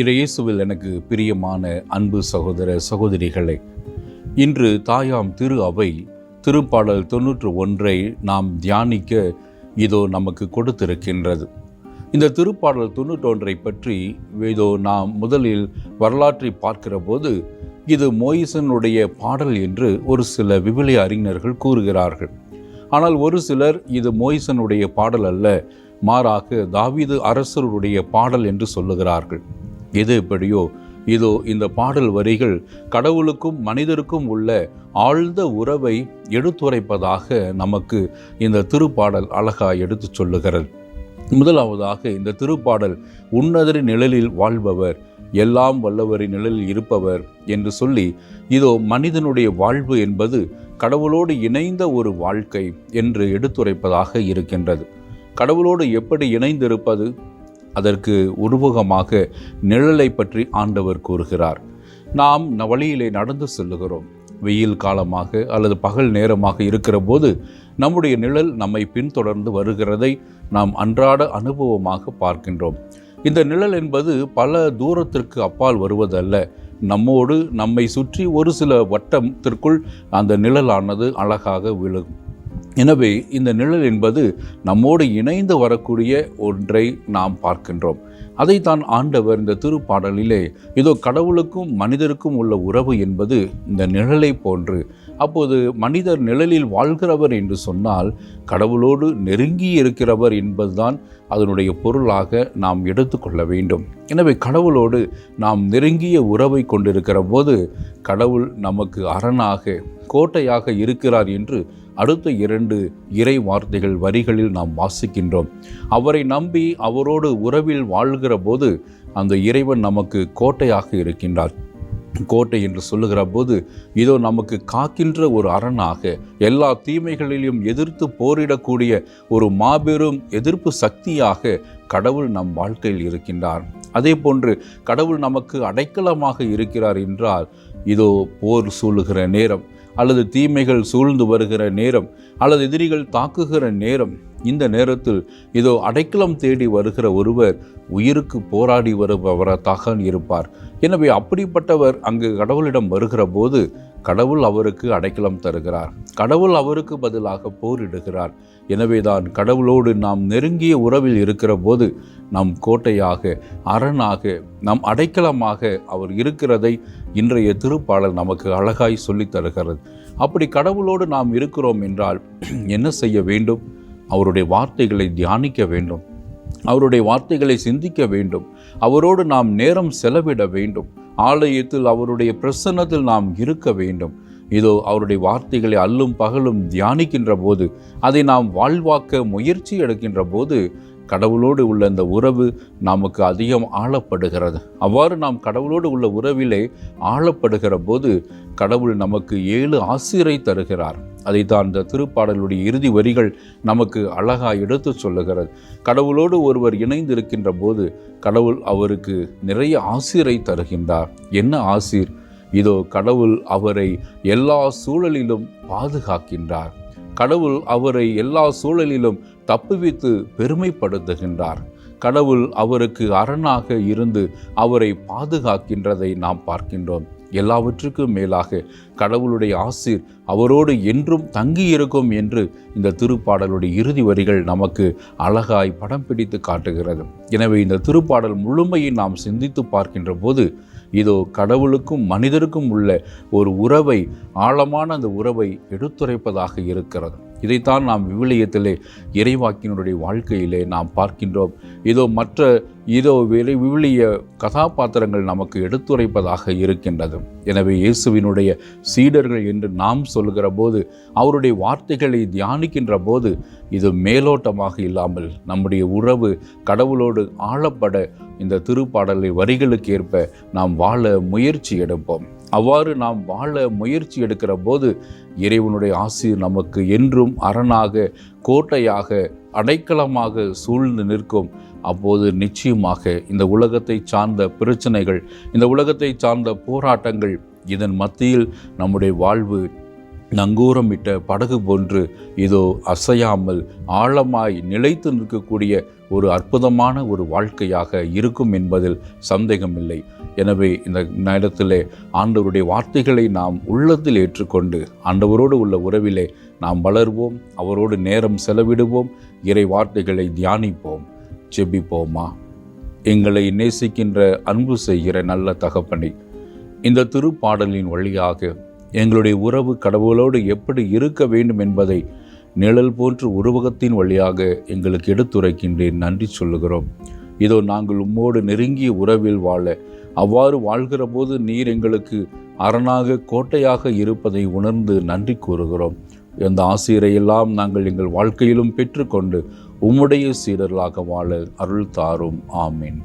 இறையேசுவில் எனக்கு பிரியமான அன்பு சகோதர சகோதரிகளே இன்று தாயாம் திரு அவை திருப்பாடல் தொன்னூற்று ஒன்றை நாம் தியானிக்க இதோ நமக்கு கொடுத்திருக்கின்றது. இந்த திருப்பாடல் தொண்ணூற்றொன்றை பற்றி இதோ நாம் முதலில் வரலாற்றை பார்க்கிற போது இது மோயிசனுடைய பாடல் என்று ஒரு சில விவிலிய அறிஞர்கள் கூறுகிறார்கள். ஆனால் ஒரு சிலர் இது மோயிசனுடைய பாடல் அல்ல மாறாக தாவீது அரசருடைய பாடல் என்று சொல்லுகிறார்கள். எது எப்படியோ இதோ இந்த பாடல் வரிகள் கடவுளுக்கும் மனிதருக்கும் உள்ள ஆழ்ந்த உறவை எடுத்துரைப்பதாக நமக்கு இந்த திருப்பாடல் அழகா எடுத்துச் சொல்லுகிறது. முதலாவதாக இந்த திருப்பாடல் உன்னதரி நிழலில் வாழ்பவர் எல்லாம் வல்லவரின் நிழலில் இருப்பவர் என்று சொல்லி இதோ மனிதனுடைய வாழ்வு என்பது கடவுளோடு இணைந்த ஒரு வாழ்க்கை என்று எடுத்துரைப்பதாக இருக்கின்றது. கடவுளோடு எப்படி இணைந்திருப்பது? அதற்கு உருவகமாக நிழலை பற்றி ஆண்டவர் கூறுகிறார். நாம் வழியிலே நடந்து செல்லுகிறோம். வெயில் காலமாக அல்லது பகல் நேரமாக இருக்கிற போது நம்முடைய நிழல் நம்மை பின்தொடர்ந்து வருகிறதை நாம் அன்றாட அனுபவமாக பார்க்கின்றோம். இந்த நிழல் என்பது பல தூரத்திற்கு அப்பால் வருவதல்ல. நம்மோடு நம்மை சுற்றி ஒரு சில வட்டத்திற்குள் அந்த நிழலானது அழகாக விழுகும் எனவே இந்த நிழல் என்பது நம்மோடு இணைந்து வரக்கூடிய ஒன்றை நாம் பார்க்கின்றோம். அதைத்தான் ஆண்டவர் இந்த திருப்பாடலிலே இதோ கடவுளுக்கும் மனிதருக்கும் உள்ள உறவு என்பது இந்த நிழலை போன்று. அப்போது மனிதர் நிழலில் வாழ்கிறவர் என்று சொன்னால் கடவுளோடு நெருங்கி இருக்கிறவர் என்பதுதான் அதனுடைய பொருளாக நாம் எடுத்துக்கொள்ள வேண்டும். எனவே கடவுளோடு நாம் நெருங்கிய உறவை கொண்டிருக்கிற போது கடவுள் நமக்கு அரணாக கோட்டையாக இருக்கிறார் என்று அடுத்த இரண்டு இறை வார்த்தைகள் வரிகளில் நாம் வாசிக்கின்றோம். அவரை நம்பி அவரோடு உறவில் வாழ்கிற போது அந்த இறைவன் நமக்கு கோட்டையாக இருக்கின்றார். கோட்டை என்று சொல்லுகிற போது இதோ நமக்கு காக்கின்ற ஒரு அரணாக எல்லா தீமைகளிலும் எதிர்த்து போரிடக்கூடிய ஒரு மாபெரும் எதிர்ப்பு சக்தியாக கடவுள் நம் வாழ்க்கையில் இருக்கின்றார். அதே போன்று கடவுள் நமக்கு அடைக்கலமாக இருக்கிறார் என்றால் இதோ போர் சூழுகிற நேரம் அல்லது தீமைகள் சூழ்ந்து வருகிற நேரம் அல்லது எதிரிகள் தாக்குகிற நேரம் இந்த நேரத்தில் இதோ அடைக்கலம் தேடி வருகிற ஒருவர் உயிருக்கு போராடி வருபவராக இருப்பார். எனவே அப்படிப்பட்டவர் அங்கு கடவுளிடம் வருகிற போது கடவுள் அவருக்கு அடைக்கலம் தருகிறார். கடவுள் அவருக்கு பதிலாக போரிடுகிறார். எனவேதான் கடவுளோடு நாம் நெருங்கிய உறவில் இருக்கிற போது நம் கோட்டையாக அரணாக நம் அடைக்கலமாக அவர் இருக்கிறதை இன்றைய திருப்பாடல் நமக்கு அழகாய் சொல்லித் தருகிறது. அப்படி கடவுளோடு நாம் இருக்கிறோம் என்றால் என்ன செய்ய வேண்டும்? அவருடைய வார்த்தைகளை தியானிக்க வேண்டும். அவருடைய வார்த்தைகளை சிந்திக்க வேண்டும். அவரோடு நாம் நேரம் செலவிட வேண்டும். ஆலயத்தில் அவருடைய பிரசன்னத்தில் நாம் இருக்க வேண்டும். இதோ அவருடைய வார்த்தைகளை அல்லும் பகலும் தியானிக்கின்ற போது அதை நாம் வாழ்வாக்க முயற்சி எடுக்கின்ற போது கடவுளோடு உள்ள இந்த உறவு நமக்கு அதிகம் ஆழப்படுகிறது அவ்வாறு நாம் கடவுளோடு உள்ள உறவிலே ஆழப்படுகிற போது கடவுள் நமக்கு ஏழு ஆசிரை தருகிறார். அதைத்தான் இந்த திருப்பாடலுடைய இறுதி வரிகள் நமக்கு அழகாக எடுத்து சொல்லுகிறது. கடவுளோடு ஒருவர் இணைந்திருக்கின்ற போது கடவுள் அவருக்கு நிறைய ஆசிரை தருகின்றார். என்ன ஆசிர்? இதோ கடவுள் அவரை எல்லா சூழலிலும் பாதுகாக்கின்றார். கடவுள் அவரை எல்லா சூழலிலும் தப்புவித்து பெருமைப்படுத்துகின்றார். கடவுள் அவருக்கு அரணாக இருந்து அவரை பாதுகாக்கின்றதை நாம் பார்க்கின்றோம். எல்லாவற்றுக்கும் மேலாக கடவுளுடைய ஆசிர் அவரோடு என்றும் தங்கியிருக்கும் என்று இந்த திருப்பாடலுடைய இறுதி வரிகள் நமக்கு அழகாய் படம் பிடித்து காட்டுகிறது. எனவே இந்த திருப்பாடல் முழுமையை நாம் சிந்தித்து பார்க்கின்ற போது இதோ கடவுளுக்கும் மனிதருக்கும் உள்ள ஒரு உறவை ஆழமான அந்த உறவை எடுத்துரைப்பதாக இருக்கிறது. இதைத்தான் நாம் விவிலியத்திலே இறைவாக்கினுடைய வாழ்க்கையிலே நாம் பார்க்கின்றோம். இதோ மற்ற இதோ விலை விவிலிய கதாபாத்திரங்கள் நமக்கு எடுத்துரைப்பதாக இருக்கின்றது. எனவே இயேசுவினுடைய சீடர்கள் என்று நாம் சொல்கிற போது அவருடைய வார்த்தைகளை தியானிக்கின்ற போது இது மேலோட்டமாக இல்லாமல் நம்முடைய உறவு கடவுளோடு ஆழப்பட இந்த திருப்பாடலை வரிகளுக்கு ஏற்ப நாம் வாழ முயற்சி எடுப்போம். அவ்வாறு நாம் வாழ முயற்சி எடுக்கிற போது இறைவனுடைய ஆசை நமக்கு என்றும் அரணாக கோட்டையாக அடைக்கலமாக சூழ்ந்து நிற்கும். அப்போது நிச்சயமாக இந்த உலகத்தை சார்ந்த பிரச்சனைகள் இந்த உலகத்தை சார்ந்த போராட்டங்கள் இதன் மத்தியில் நம்முடைய வாழ்வு நங்கூரமிட்ட படகு போன்று இதோ அசையாமல் ஆழமாய் நிலைத்து நிற்கக்கூடிய ஒரு அற்புதமான ஒரு வாழ்க்கையாக இருக்கும் என்பதில் சந்தேகமில்லை. எனவே இந்த நேரத்திலே ஆண்டவருடைய வார்த்தைகளை நாம் உள்ளத்தில் ஏற்றுக்கொண்டு ஆண்டவரோடு உள்ள உறவிலே நாம் வளர்வோம் அவரோடு நேரம் செலவிடுவோம் இறை வார்த்தைகளை தியானிப்போம் செபிப்போமா எங்களை நேசிக்கின்ற அன்பு செய்கிற நல்ல தகப்பனை இந்த திருப்பாடலின் வழியாக எங்களுடைய உறவு கடவுளோடு எப்படி இருக்க வேண்டும் என்பதை நிழல் போன்று உருவகத்தின் வழியாக எங்களுக்கு எடுத்துரைக்கின்றேன். நன்றி சொல்லுகிறோம். இதோ நாங்கள் உம்மோடு நெருங்கிய உறவில் வாழ அவ்வாறு வாழ்கிற போது நீர் எங்களுக்கு அரணாக கோட்டையாக இருப்பதை உணர்ந்து நன்றி கூறுகிறோம். அந்த ஆசிரியரையெல்லாம் நாங்கள் எங்கள் வாழ்க்கையிலும் பெற்றுக்கொண்டு உம்முடைய சீடர்களாக வாழ அருள் தாரும். ஆமீன்.